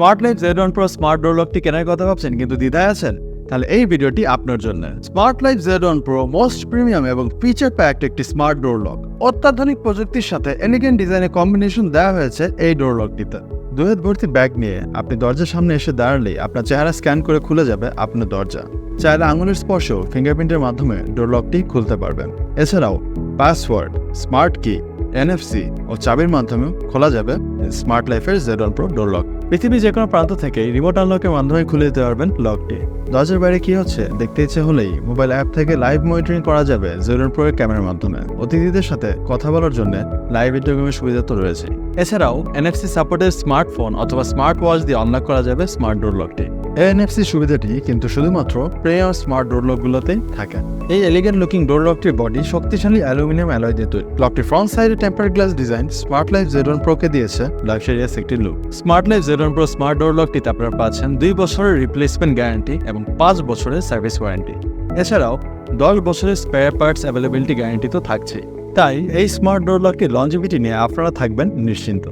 Smart life Z one pro smart door লকটি কেনার কথা ভাবছেন, কিন্তু দ্বিধায় আছেন। তাহলে এই ভিডিওটি আপনার জন্য। Smart life Z one pro most premium এবং ফিচার প্যাকড একটি স্মার্ট ডোর লক অত্যাধুনিক প্রযুক্তির সাথে এলিগেন্ট ডিজাইনের কম্বিনেশন দেওয়া হয়েছে এই ডোর লকটিতে দুয়েত ভর্তি ব্যাগ নিয়ে আপনি দরজার সামনে এসে দাঁড়ালেই আপনার চেহারা স্ক্যান করে খুলে যাবে আপনার দরজা। চাইলে আঙুলের স্পর্শ ফিঙ্গারপ্রিন্টের মাধ্যমে ডোর লকটি খুলতে পারবেন। এছাড়াও পাসওয়ার্ড স্মার্ট কি এনএফসি ও চাবির মাধ্যমেও খোলা যাবে স্মার্ট লাইফের Z One Pro door lock পৃথিবীর যে কোনো প্রান্ত থেকে রিমোট আনলকের মাধ্যমে খুলে দিতে পারবেন লকটি দরজার বাইরে কি হচ্ছে? দেখতে ইচ্ছে হলেই মোবাইল অ্যাপ থেকে লাইভ মনিটরিং করা যাবে জেরুন প্রয়োগ ক্যামেরার মাধ্যমে। অতিথিদের সাথে কথা বলার জন্য লাইভ ইন্টারভিউয়ের সুবিধা তো রয়েছে এছাড়াও এনএফসি সাপোর্টের স্মার্টফোন অথবা স্মার্ট ওয়াচ দিয়ে আনলক করা যাবে স্মার্ট ডোর লকটি এনএফসি সুবিধাটি কিন্তু শুধুমাত্র প্রেয়ার স্মার্ট ডোর লকগুলোতেই থাকে। এই এলিগেন্ট লুকিং ডোর লকটির বডি শক্তিশালী অ্যালুমিনিয়াম অ্যালয় দিয়ে তৈরি। লকটির ফ্রন্ট সাইডে temper glass design Smart Life Z One প্রোকে দিয়েছে লাক্সারিয়াস একটি look Smart Life Z One Pro smart door লকটিতে আপনারা পাচ্ছেন দুই বছরের রিপ্লেসমেন্ট গ্যারান্টি এবং পাঁচ বছরের সার্ভিস ওয়ারেন্টি এছাড়াও দশ বছরের স্পেয়ার পার্টস অ্যাভেলেবিলিটি গ্যারান্টি তো থাকছেই। তাই এই স্মার্ট ডোর লকটির লঞ্জিভিটি নিয়ে আপনারা থাকবেন নিশ্চিন্ত।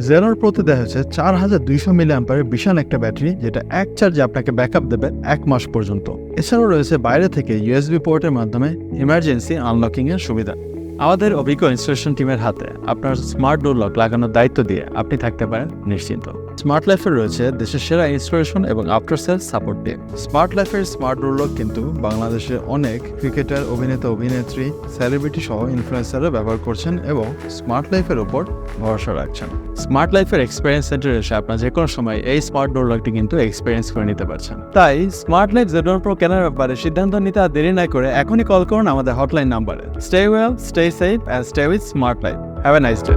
জেরোর প্রতি দেওয়া হয়েছে চার হাজার দুইশো মিলি অ্যাম্পারের বিশাল একটা ব্যাটারি, যেটা এক চার্জে আপনাকে ব্যাকআপ দেবে এক মাস পর্যন্ত। এছাড়াও রয়েছে বাইরে থেকে ইউএসবি পোর্টের মাধ্যমে ইমার্জেন্সি আনলকিং এর সুবিধা। আমাদের অভিজ্ঞ ইনস্টলেশন টিমের হাতে আপনার স্মার্ট ডোর লক লাগানোর দায়িত্ব দিয়ে আপনি থাকতে পারেন নিশ্চিন্ত। স্মার্ট লাইফের রয়েছে দেশের সেরা ইনস্টলেশন এবং আফটার সেল সাপোর্ট দিয়ে স্মার্ট লাইফের স্মার্ট ডোর কিন্তু বাংলাদেশে অনেক ক্রিকেটার অভিনেতা, অভিনেত্রী সেলিব্রিটি সহ ইনফ্লুয়েন্সাররা ব্যবহার করছেন এবং স্মার্ট লাইফের ওপর ভরসা রাখছেন। স্মার্ট লাইফের এক্সপিরিয়েন্স সেন্টারে এসে আপনার যে কোনো সময় এই স্মার্ট ডোর লকটি কিন্তু এক্সপিরিয়েন্স করে নিতে পারছেন। তাই স্মার্ট লাইফ জেডন প্রো কেনার ব্যাপারে সিদ্ধান্ত নিতে আর দেরি না করে এখনই কল করুন আমাদের হটলাইন নাম্বারে stay well stay safe and stay with Smart Life have a nice day